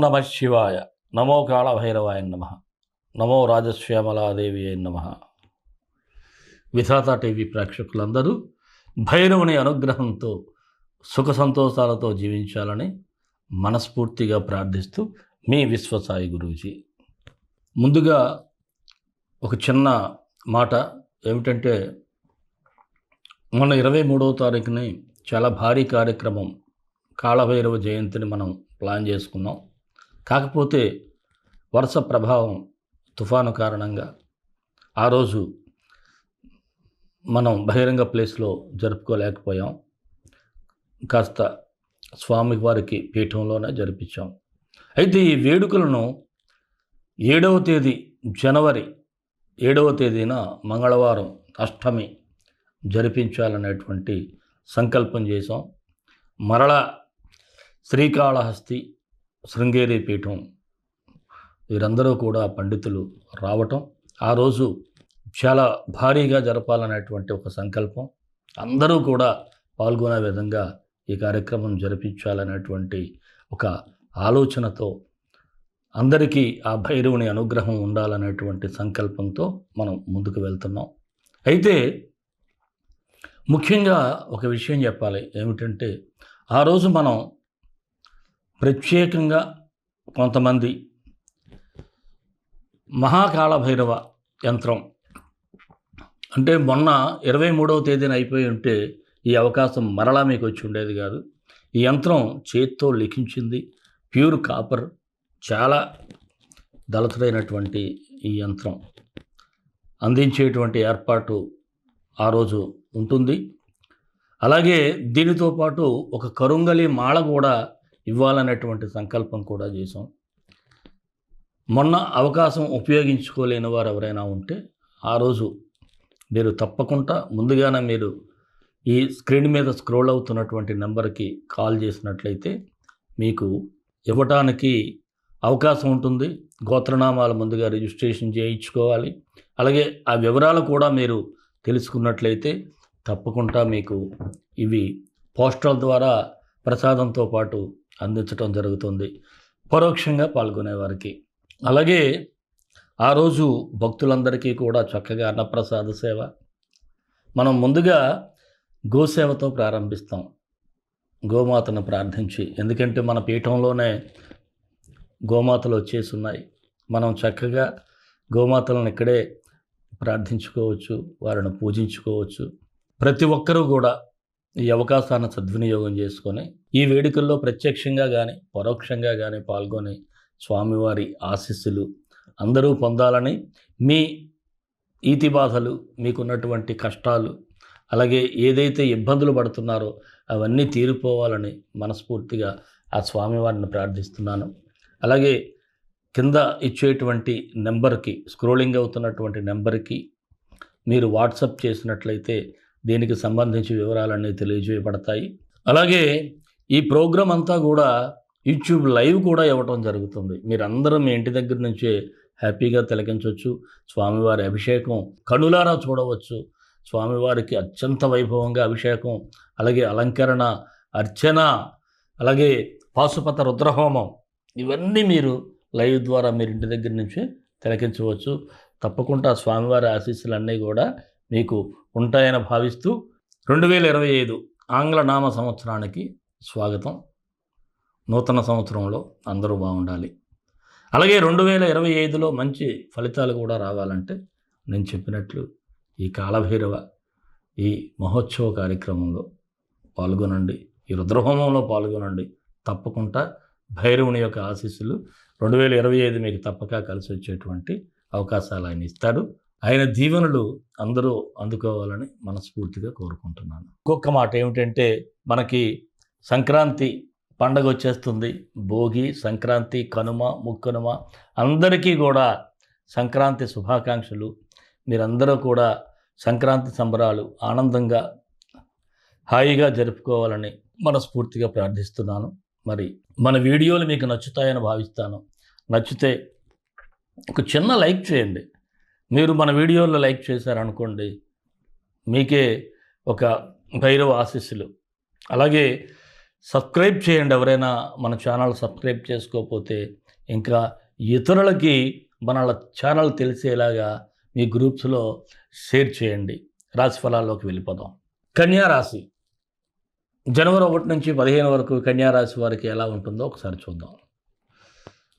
నమ శివాయ. నమో కాళభైరవాయ నమ. నమో రాజశ్యామలాదేవి అయి నమ. విధాత టీవీ ప్రేక్షకులందరూ భైరవుని అనుగ్రహంతో సుఖ సంతోషాలతో జీవించాలని మనస్ఫూర్తిగా ప్రార్థిస్తూ మీ విశ్వసాయి గురూజీ. ముందుగా ఒక చిన్న మాట ఏమిటంటే మొన్న ఇరవై మూడవ తారీఖుని చాలా భారీ కార్యక్రమం కాళభైరవ జయంతిని మనం ప్లాన్ చేసుకున్నాం. కాకపోతే వరుస ప్రభావం తుఫాను కారణంగా ఆ రోజు మనం బహిరంగ ప్లేస్లో జరుపుకోలేకపోయాం. కాస్త స్వామివారికి పీఠంలోనే జరిపించాం. అయితే ఈ వేడుకలను ఏడవ తేదీ జనవరి ఏడవ తేదీన మంగళవారం అష్టమి జరిపించాలనేటువంటి సంకల్పం చేశాం. మరలా శ్రీకాళహస్తి శృంగేరి పీఠం. వీరందరూ కూడా పండితులు రావటం. ఆ రోజు చాలా భారీగా జరపాలనేటువంటి ఒక సంకల్పం. అందరూ కూడా పాల్గొనే విధంగా ఈ కార్యక్రమం జరిపించాలనేటువంటి ఒక ఆలోచనతో అందరికీ ఆ భైరవుని అనుగ్రహం ఉండాలనేటువంటి సంకల్పంతో మనం ముందుకు వెళ్తున్నాం. అయితే ముఖ్యంగా ఒక విషయం చెప్పాలి. ఏమిటంటే ఆ రోజు మనం ప్రత్యేకంగా కొంతమంది మహాకాళభైరవ యంత్రం. అంటే మొన్న ఇరవై మూడవ తేదీన అయిపోయి ఉంటే ఈ అవకాశం మరలా మీకు వచ్చి ఉండేది కాదు. ఈ యంత్రం చేత్తో లిఖించింది. ప్యూర్ కాపర్ చాలా దళతుడైనటువంటి ఈ యంత్రం. అందించేటువంటి ఏర్పాటు ఆ రోజు ఉంటుంది. అలాగే దీనితో పాటు ఒక కరుంగలి మాళ కూడా ఇవ్వాలనేటువంటి సంకల్పం కూడా చేసాం మొన్న అవకాశం ఉపయోగించుకోలేని వారు ఎవరైనా ఉంటే ఆ రోజు మీరు తప్పకుండా ముందుగానే మీరు ఈ స్క్రీన్ మీద స్క్రోల్ అవుతున్నటువంటి నెంబర్కి కాల్ చేసినట్లయితే మీకు ఇవ్వటానికి అవకాశం ఉంటుంది. గోత్రనామాలు ముందుగా రిజిస్ట్రేషన్ చేయించుకోవాలి. అలాగే ఆ వివరాలు కూడా మీరు తెలుసుకున్నట్లయితే తప్పకుండా మీకు ఇవి పోస్టల్ ద్వారా ప్రసాదంతో పాటు అందించడం జరుగుతుంది. పరోక్షంగా పాల్గొనేవారికి అలాగే ఆ రోజు భక్తులందరికీ కూడా చక్కగా అన్నప్రసాద సేవ. మనం ముందుగా గోసేవతో ప్రారంభిస్తాం. గోమాతను ప్రార్థించి. ఎందుకంటే మన పీఠంలోనే గోమాతలు వచ్చేసి ఉన్నాయి మనం చక్కగా గోమాతలను ఇక్కడే ప్రార్థించుకోవచ్చు వారిని పూజించుకోవచ్చు. ప్రతి ఒక్కరూ కూడా ఈ అవకాశాన్ని సద్వినియోగం చేసుకొని ఈ వేడుకల్లో ప్రత్యక్షంగా కానీ పరోక్షంగా కానీ పాల్గొని స్వామివారి ఆశీస్సులు అందరూ పొందాలని మీ ఈతి బాధలు మీకున్నటువంటి కష్టాలు అలాగే ఏదైతే ఇబ్బందులు పడుతున్నారో అవన్నీ తీరిపోవాలని మనస్ఫూర్తిగా ఆ స్వామివారిని ప్రార్థిస్తున్నాను. అలాగే కింద ఇచ్చేటువంటి నెంబర్కి స్క్రోలింగ్ అవుతున్నటువంటి నెంబర్కి మీరు వాట్సప్ చేసినట్లయితే దీనికి సంబంధించి వివరాలన్నీ తెలియజేయబడతాయి. అలాగే ఈ ప్రోగ్రాం అంతా కూడా యూట్యూబ్ లైవ్ కూడా ఇవ్వటం జరుగుతుంది. మీరందరూ మీ ఇంటి దగ్గర నుంచే హ్యాపీగా తిలకించవచ్చు. స్వామివారి అభిషేకం కనులారా చూడవచ్చు. స్వామివారికి అత్యంత వైభవంగా అభిషేకం అలాగే అలంకరణ అర్చన అలాగే పాశుపత రుద్రహోమం ఇవన్నీ మీరు లైవ్ ద్వారా మీరు ఇంటి దగ్గర నుంచే తిలకించవచ్చు. తప్పకుండా స్వామివారి ఆశీస్సులన్నీ కూడా మీకు ఉంటాయని భావిస్తూ రెండు వేల ఇరవై ఐదు ఆంగ్ల నామ సంవత్సరానికి స్వాగతం. నూతన సంవత్సరంలో అందరూ బాగుండాలి. అలాగే రెండు వేల ఇరవై ఐదులో మంచి ఫలితాలు కూడా రావాలంటే నేను చెప్పినట్లు ఈ కాలభైరవ ఈ మహోత్సవ కార్యక్రమంలో పాల్గొనండి. ఈ రుద్రహోమంలో పాల్గొనండి. తప్పకుండా భైరవుని యొక్క ఆశీస్సులు రెండు వేల ఇరవై ఐదు మీకు తప్పక కలిసి వచ్చేటువంటి అవకాశాలు ఆయన ఇస్తాడు. ఆయన దీవెనలు అందరూ అందుకోవాలని మనస్ఫూర్తిగా కోరుకుంటున్నాను. ఇంకొక మాట ఏమిటంటే మనకి సంక్రాంతి పండగ వచ్చేస్తుంది. భోగి సంక్రాంతి కనుమ ముక్కనుమ అందరికీ కూడా సంక్రాంతి శుభాకాంక్షలు. మీరందరూ కూడా సంక్రాంతి సంబరాలు ఆనందంగా హాయిగా జరుపుకోవాలని మనస్ఫూర్తిగా ప్రార్థిస్తున్నాను. మరి మన వీడియోలు మీకు నచ్చుతాయని భావిస్తాను. నచ్చితే ఒక చిన్న లైక్ చేయండి. మీరు మన వీడియోలో లైక్ చేశారనుకోండి మీకే ఒక భైరవ ఆశీస్సులు. అలాగే సబ్స్క్రైబ్ చేయండి ఎవరైనా మన ఛానల్ సబ్స్క్రైబ్ చేసుకోకపోతే ఇంకా ఇతరులకి మన ఛానల్ తెలిసేలాగా మీ గ్రూప్స్లో షేర్ చేయండి. రాశి ఫలాల్లోకి వెళ్ళిపోదాం. కన్యా రాశి. జనవరి ఒకటి నుంచి పదిహేను వరకు కన్యా రాశి వారికి ఎలా ఉంటుందో ఒకసారి చూద్దాం.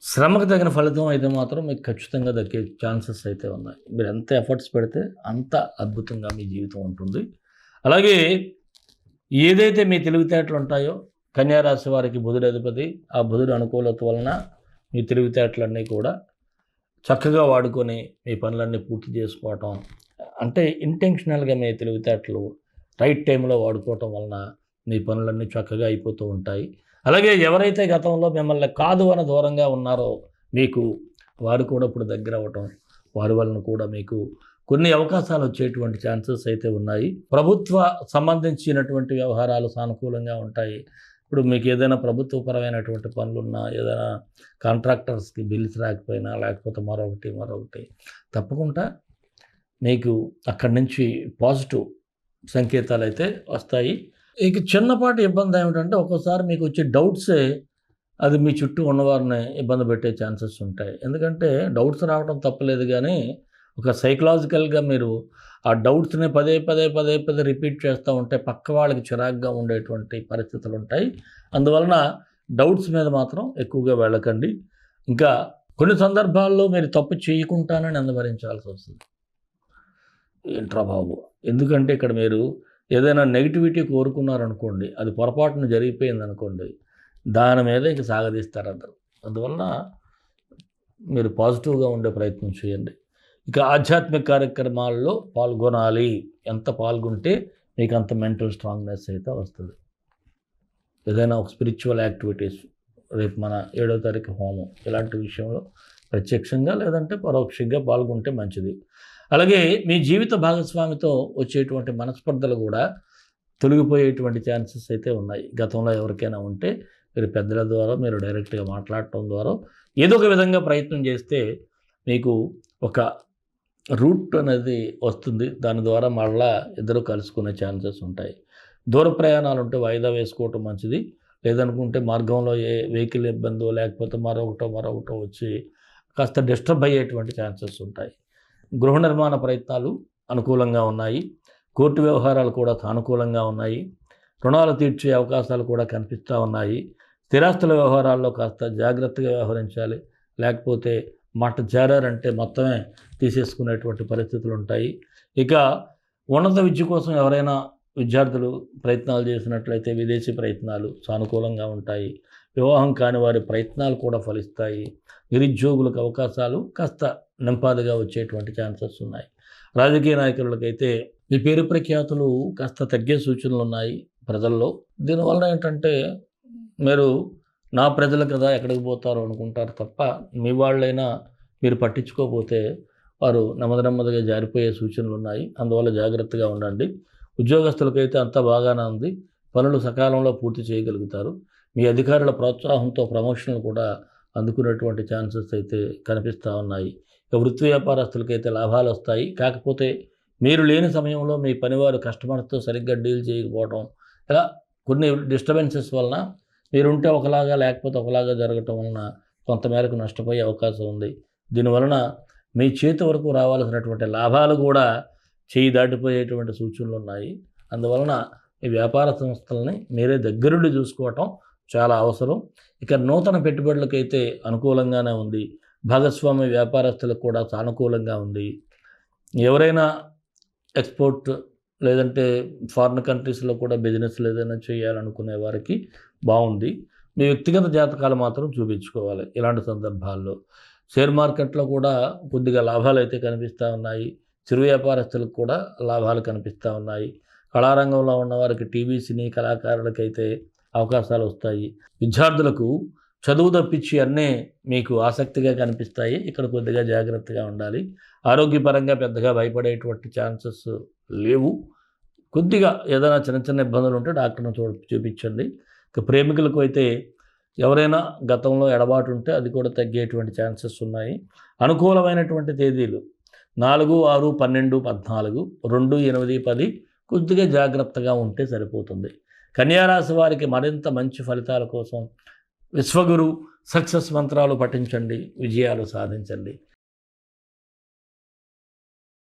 శ్రమకు తగిన ఫలితం అయితే మాత్రం మీకు ఖచ్చితంగా దక్కే ఛాన్సెస్ అయితే ఉన్నాయి. మీరు ఎంత ఎఫర్ట్స్ పెడితే అంత అద్భుతంగా మీ జీవితం ఉంటుంది. అలాగే ఏదైతే మీ తెలివితేటలు ఉంటాయో కన్యారాశి వారికి బుధుడు అధిపతి ఆ బుధుడు అనుకూలత వలన మీ తెలివితేటలన్నీ కూడా చక్కగా వాడుకొని మీ పనులన్నీ పూర్తి చేసుకోవటం అంటే ఇంటెన్షనల్గా మీ తెలివితేటలు రైట్ టైంలో వాడుకోవటం వలన మీ పనులన్నీ చక్కగా అయిపోతూ ఉంటాయి. అలాగే ఎవరైతే గతంలో మిమ్మల్ని కాదు అని దూరంగా ఉన్నారో మీకు వారు కూడా ఇప్పుడు దగ్గర అవ్వటం వారి వలన కూడా మీకు కొన్ని అవకాశాలు వచ్చేటువంటి ఛాన్సెస్ అయితే ఉన్నాయి. ప్రభుత్వ సంబంధించినటువంటి వ్యవహారాలు సానుకూలంగా ఉంటాయి. ఇప్పుడు మీకు ఏదైనా ప్రభుత్వపరమైనటువంటి పనులున్నా ఏదైనా కాంట్రాక్టర్స్కి బిల్స్ రాకపోయినా లేకపోతే మరొకటి మరొకటి తప్పకుండా మీకు అక్కడి నుంచి పాజిటివ్ సంకేతాలు అయితే వస్తాయి. ఇక చిన్నపాటి ఇబ్బంది ఏమిటంటే ఒక్కోసారి మీకు వచ్చే డౌట్సే అది మీ చుట్టూ ఉన్నవారిని ఇబ్బంది పెట్టే ఛాన్సెస్ ఉంటాయి. ఎందుకంటే డౌట్స్ రావడం తప్పలేదు కానీ ఒక సైకలాజికల్గా మీరు ఆ డౌట్స్ని పదే పదే పదే పదే రిపీట్ చేస్తూ ఉంటే పక్క వాళ్ళకి చిరాగ్గా ఉండేటువంటి పరిస్థితులు ఉంటాయి. అందువలన డౌట్స్ మీద మాత్రం ఎక్కువగా వెళ్ళకండి. ఇంకా కొన్ని సందర్భాల్లో మీరు తప్పు చేయకుండానని అనుభరించాల్సి వస్తుంది. ఏంట్రా బాబు? ఎందుకంటే ఇక్కడ మీరు ఏదైనా నెగిటివిటీ కోరుకున్నారనుకోండి అది పొరపాటున జరిగిపోయింది అనుకోండి దాని మీద ఇక సాగదీస్తారు అందరూ. అందువలన మీరు పాజిటివ్గా ఉండే ప్రయత్నం చేయండి. ఇక ఆధ్యాత్మిక కార్యక్రమాల్లో పాల్గొనాలి. ఎంత పాల్గొంటే మీకు అంత మెంటల్ స్ట్రాంగ్నెస్ అయితే వస్తుంది. ఏదైనా ఒక స్పిరిచువల్ యాక్టివిటీస్ రేపు మన ఏడవ తారీఖు హోమం ఇలాంటి విషయంలో ప్రత్యక్షంగా లేదంటే పరోక్షంగా పాల్గొంటే మంచిది. అలాగే మీ జీవిత భాగస్వామితో వచ్చేటువంటి మనస్పర్ధలు కూడా తొలగిపోయేటువంటి ఛాన్సెస్ అయితే ఉన్నాయి. గతంలో ఎవరికైనా ఉంటే మీరు పెద్దల ద్వారా మీరు డైరెక్ట్గా మాట్లాడటం ద్వారా ఏదో ఒక విధంగా ప్రయత్నం చేస్తే మీకు ఒక రూట్ అనేది వస్తుంది. దాని ద్వారా మళ్ళా ఇద్దరు కలుసుకునే ఛాన్సెస్ ఉంటాయి. దూర ప్రయాణాలు ఉంటే వాయిదా వేసుకోవటం మంచిది. లేదనుకుంటే మార్గంలో ఏ వెహికల్ ఇబ్బందో లేకపోతే మరొకటో మరొకటో వచ్చి కాస్త డిస్టర్బ్ అయ్యేటువంటి ఛాన్సెస్ ఉంటాయి. గృహ నిర్మాణ ప్రయత్నాలు అనుకూలంగా ఉన్నాయి. కోర్టు వ్యవహారాలు కూడా సానుకూలంగా ఉన్నాయి. రుణాలు తీర్చే అవకాశాలు కూడా కనిపిస్తూ ఉన్నాయి. స్థిరాస్తుల వ్యవహారాల్లో కాస్త జాగ్రత్తగా వ్యవహరించాలి. లేకపోతే మాట జారారంటే మొత్తమే తీసేసుకునేటువంటి పరిస్థితులు ఉంటాయి. ఇక ఉన్నత విద్య కోసం ఎవరైనా విద్యార్థులు ప్రయత్నాలు చేసినట్లయితే విదేశీ ప్రయత్నాలు సానుకూలంగా ఉంటాయి. వివాహం కాని వారి ప్రయత్నాలు కూడా ఫలిస్తాయి. నిరుద్యోగులకు అవకాశాలు కాస్త నింపాదిగా వచ్చేటువంటి ఛాన్సెస్ ఉన్నాయి. రాజకీయ నాయకులకైతే ఈ పేరు ప్రఖ్యాతులు కాస్త తగ్గే సూచనలు ఉన్నాయి ప్రజల్లో. దీనివల్ల ఏంటంటే మీరు నా ప్రజలు కదా ఎక్కడికి పోతారో అనుకుంటారు తప్ప మీ వాళ్ళైనా మీరు పట్టించుకోకపోతే వారు నెమ్మది నెమ్మదిగా జారిపోయే సూచనలు ఉన్నాయి. అందువల్ల జాగ్రత్తగా ఉండండి. ఉద్యోగస్తులకైతే అంతా బాగానే ఉంది. పనులు సకాలంలో పూర్తి చేయగలుగుతారు. మీ అధికారుల ప్రోత్సాహంతో ప్రమోషన్లు కూడా అందుకునేటువంటి ఛాన్సెస్ అయితే కనిపిస్తూ ఉన్నాయి. ఇక వృత్తి వ్యాపారస్తులకైతే లాభాలు వస్తాయి. కాకపోతే మీరు లేని సమయంలో మీ పనివారు కస్టమర్స్తో సరిగ్గా డీల్ చేయకపోవడం ఇలా కొన్ని డిస్టర్బెన్సెస్ వలన మీరుంటే ఒకలాగా లేకపోతే ఒకలాగా జరగటం వలన కొంతమేరకు నష్టపోయే అవకాశం ఉంది. దీనివలన మీ చేతి వరకు రావాల్సినటువంటి లాభాలు కూడా చేయి దాటిపోయేటువంటి సూచనలు ఉన్నాయి. అందువలన ఈ వ్యాపార సంస్థలని మీరే దగ్గరుండి చూసుకోవటం చాలా అవసరం. ఇక నూతన పెట్టుబడులకైతే అనుకూలంగానే ఉంది. భాగస్వామి వ్యాపారస్తులకు కూడా సానుకూలంగా ఉంది. ఎవరైనా ఎక్స్పోర్ట్ లేదంటే ఫారిన్ కంట్రీస్లో కూడా బిజినెస్లు ఏదైనా చేయాలనుకునే వారికి బాగుంది. మీ వ్యక్తిగత జాతకాలు మాత్రం చూపించుకోవాలి ఇలాంటి సందర్భాల్లో. షేర్ మార్కెట్లో కూడా కొద్దిగా లాభాలు అయితే కనిపిస్తూ ఉన్నాయి. చిరు వ్యాపారస్తులకు కూడా లాభాలు కనిపిస్తూ ఉన్నాయి. కళారంగంలో ఉన్న వారికి టీవీ సినీ కళాకారులకైతే అవకాశాలు వస్తాయి. విద్యార్థులకు చదువు తప్పించి అన్నీ మీకు ఆసక్తిగా కనిపిస్తాయి. ఇక్కడ కొద్దిగా జాగ్రత్తగా ఉండాలి. ఆరోగ్యపరంగా పెద్దగా భయపడేటువంటి ఛాన్సెస్ లేవు. కొద్దిగా ఏదైనా చిన్న చిన్న ఇబ్బందులు ఉంటే డాక్టర్ని చూ చూపించండి. ఇక ప్రేమికులకు అయితే ఎవరైనా గతంలో ఎడబాటు ఉంటే అది కూడా తగ్గేటువంటి ఛాన్సెస్ ఉన్నాయి. అనుకూలమైనటువంటి తేదీలు నాలుగు ఆరు పన్నెండు పద్నాలుగు రెండు ఎనిమిది పది కొద్దిగా జాగ్రత్తగా ఉంటే సరిపోతుంది. కన్యారాశి వారికి మరింత మంచి ఫలితాల కోసం విశ్వగురు సక్సెస్ మంత్రాలు పఠించండి విజయాలు సాధించండి.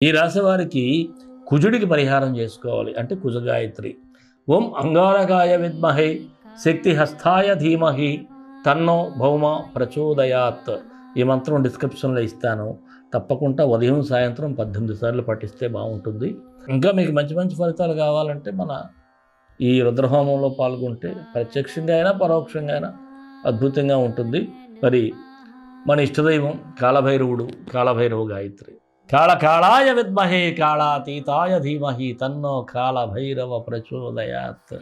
ఈ రాశి వారికి కుజుడికి పరిహారం చేసుకోవాలి అంటే కుజగాయత్రి. ఓం అంగారకాయ విద్మహే శక్తి హస్తాయ ధీమహి తన్నో భౌమ ప్రచోదయాత్. ఈ మంత్రం డిస్క్రిప్షన్లో ఇస్తాను. తప్పకుండా ఉదయం సాయంత్రం పద్దెనిమిది సార్లు పఠిస్తే బాగుంటుంది. ఇంకా మీకు మంచి మంచి ఫలితాలు కావాలంటే మన ఈ రుద్రహోమంలో పాల్గొంటే ప్రత్యక్షంగా అయినా పరోక్షంగా అయినా అద్భుతంగా ఉంటుంది. మరి మన ఇష్టదైవం కాలభైరవుడు కాళభైరవ గాయత్రి. కాళ కాళాయ విద్మహే కాళాతీతాయ ధీమహి తన్నో కాళభైరవ ప్రచోదయాత్.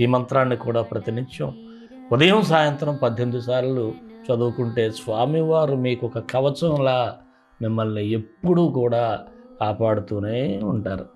ఈ మంత్రాన్ని కూడా ప్రతినిత్యం ఉదయం సాయంత్రం పద్దెనిమిది సార్లు చదువుకుంటే స్వామివారు మీకు ఒక కవచంలా మిమ్మల్ని ఎప్పుడూ కూడా కాపాడుతూనే ఉంటారు.